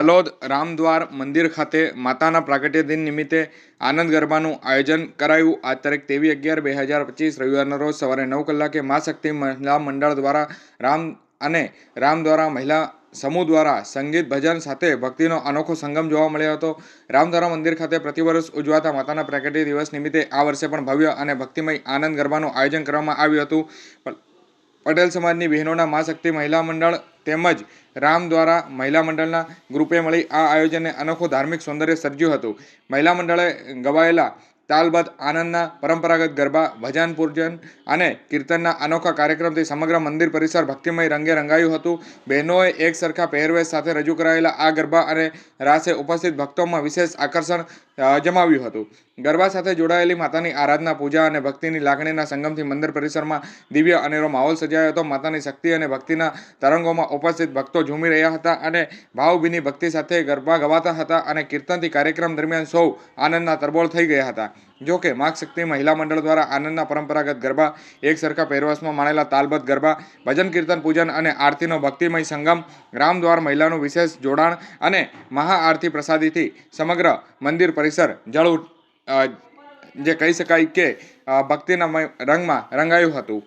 તલોદ રામદ્વાર મંદિર ખાતે માતાના પ્રાગટ્ય દિન નિમિત્તે આનંદ ગરબાનું આયોજન કરાયું. આ તારીખ તેવી અગિયાર બે હજાર પચીસ રવિવારના રોજ સવારે નવ કલાકે મા શક્તિ મહિલા મંડળ દ્વારા રામ અને રામ દ્વારા મહિલા સમૂહ દ્વારા સંગીત ભજન સાથે ભક્તિનો અનોખો સંગમ જોવા મળ્યો હતો. રામદ્વારા મંદિર ખાતે પ્રતિવર્ષ ઉજવાતા માતાના પ્રાગટ્ય દિવસ નિમિત્તે આ વર્ષે પણ ભવ્ય અને ભક્તિમય આનંદ ગરબાનું આયોજન કરવામાં આવ્યું હતું. પટેલ સમાજની બહેનોના મા શક્તિ મહિલા મંડળ તેમજ રામ દ્વારા મહિલા મંડળના ગ્રુપે મળી આ આયોજનને અનોખો ધાર્મિક સૌંદર્ય સર્જ્યું હતું. મહિલા મંડળે ગવાયેલા તાલબદ્ધ આનંદના પરંપરાગત ગરબા, ભજન, પૂજન અને કીર્તનના અનોખા કાર્યક્રમથી સમગ્ર મંદિર પરિસર ભક્તિમય રંગે રંગાયું હતું. બહેનોએ એક સરખા પહેરવેશ સાથે રજૂ કરાયેલા આ ગરબા અને રાસે ઉપસ્થિત ભક્તોમાં વિશેષ આકર્ષણ જમાવ્યું હતું. ગરબા સાથે જોડાયેલી માતાની આરાધના, પૂજા અને ભક્તિની લાગણીના સંગમથી મંદિર પરિસરમાં દિવ્ય અનેરો માહોલ સજાયો હતો. માતાની શક્તિ અને ભક્તિના તરંગોમાં ઉપસ્થિત ભક્તો ઝૂમી રહ્યા હતા અને ભાવભીની ભક્તિ સાથે ગરબા ગવાતા હતા અને કીર્તનથી કાર્યક્રમ દરમિયાન સૌ આનંદના તરબોળ થઈ ગયા હતા. જો કે માગ શક્તિ મહિલા મંડળ દ્વારા આનંદના પરંપરાગત ગરબા, એક સરખા પહેરવાસમાં માણેલા તાલબદ્ધ ગરબા, ભજન કીર્તન પૂજન અને આરતીનો ભક્તિમય સંગમ રામદ્વાર મહિલાનું વિશેષ જોડાણ અને મહાઆરતી પ્રસાદીથી સમગ્ર મંદિર પરિસર જળ જે કહી શકાય કે ભક્તિના રંગમાં રંગાયું હતું.